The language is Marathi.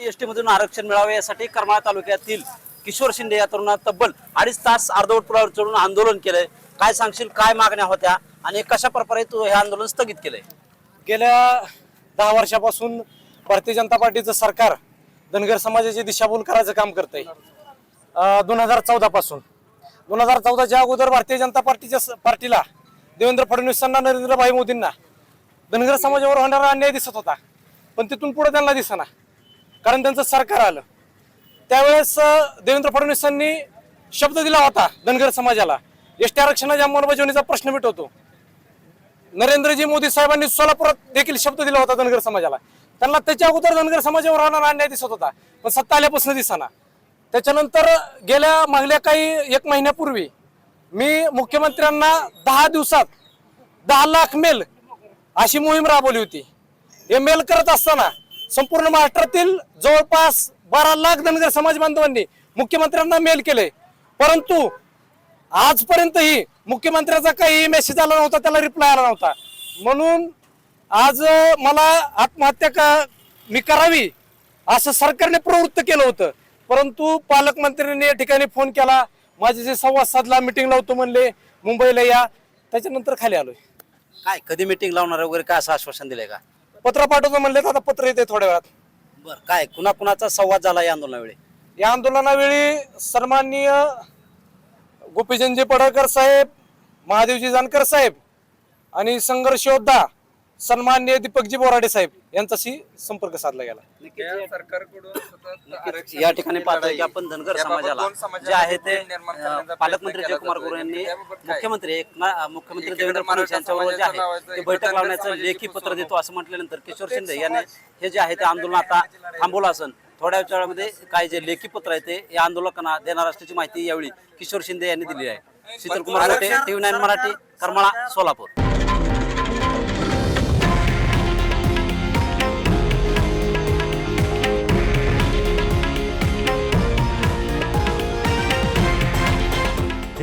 एस मधून आरक्षण मिळावे यासाठी करमाळा तालुक्यातील किशोर शिंदे या तरुणात तब्बल अडीच तास अर्धवट पुलावर चढून आंदोलन केलंय. काय सांगशील? काय मागण्या होत्या? आणि कशा प्रकारे तू हे आंदोलन स्थगित केलंय? गेल्या दहा वर्षापासून भारतीय जनता पार्टीचं सरकार धनगर समाजाची दिशाभूल करायचं काम करतंय. दोन हजार चौदा पासून. दोन हजार चौदाच्या अगोदर भारतीय जनता पार्टीच्या पार्टीला देवेंद्र फडणवीसांना नरेंद्रभाई मोदींना धनगर समाजावर होणारा अन्याय दिसत होता. पण तिथून पुढे त्यांना दिसना. कारण त्यांचं सरकार आलं. त्यावेळेस देवेंद्र फडणवीसांनी शब्द दिला होता धनगर समाजाला. एस टी आरक्षणाच्या अंमलबजावणीचा प्रश्न मिटवतो. नरेंद्रजी मोदी साहेबांनी सोलापुरात देखील शब्द दिला होता धनगर समाजाला. त्यांना त्याच्या अगोदर धनगर समाजावर होणारा अन्याय दिसत होता पण सत्ता आल्यापासून दिसाना. त्याच्यानंतर गेल्या मागल्या काही एक महिन्यापूर्वी मी मुख्यमंत्र्यांना दहा दिवसात दहा लाख मेल अशी मोहीम राबवली होती. हे मेल करत असताना संपूर्ण महाराष्ट्रातील जवळपास बारा लाख धनगर समाज बांधवांनी मुख्यमंत्र्यांना मेल केले. परंतु आजपर्यंतही मुख्यमंत्र्याचा काही मेसेज आला नव्हता त्याला रिप्लाय आला नव्हता. म्हणून आज मला आत्महत्या का मी करावी असं सरकारने प्रवृत्त केलं होतं. परंतु पालकमंत्र्यांनी या ठिकाणी फोन केला. माझे जे संवाद साधला मिटिंग लावतो म्हणले मुंबईला या त्याच्यानंतर खाली आलोय. काय कधी मिटिंग लावणार वगैरे काय असं आश्वासन दिलंय का? पत्र पाठवतो म्हणले तर आता पत्र येते थोड्या वेळात. बर काय कुणा कुणाचा संवाद झाला या आंदोलनावेळी? या आंदोलनावेळी सन्माननीय गोपीचंदजी पडळकर साहेब महादेवजी जानकर साहेब आणि संघर्ष योद्धा सन्माननीय दीपकजी बोराडे साहेब यांच्याशी संपर्क साधला गेला या सरकारकडून सतत आरक्षण या ठिकाणी पाहतोय. की आपण धनगर याबाबत समाजाला दोन जे आहे ते निर्माण अं, पालकमंत्री प्रयत्न जयकुमार गुरु यांनी जातोय. याबाबत काय? मुख्यमंत्री एक ना- मुख्यमंत्री एकीकडे देवेंद्र फडणवीस मराठा यांच्याबरोबर जे समाजाचं आहे ते बैठक लावण्याचं समाजाची लेखी पत्र फसवणूक. देतो असं म्हटल्यानंतर किशोर शिंदे याने हे जे आहे ते आंदोलन आता थांबवलं असन थोड्या वेळामध्ये काय जे लेखी पत्र आहे ते या आंदोलकांना देणार असल्याची माहिती यावेळी किशोर शिंदे यांनी दिली आहे शीतल कुमार मोठे टीव्ही नाईन मराठी करमाळा सोलापूर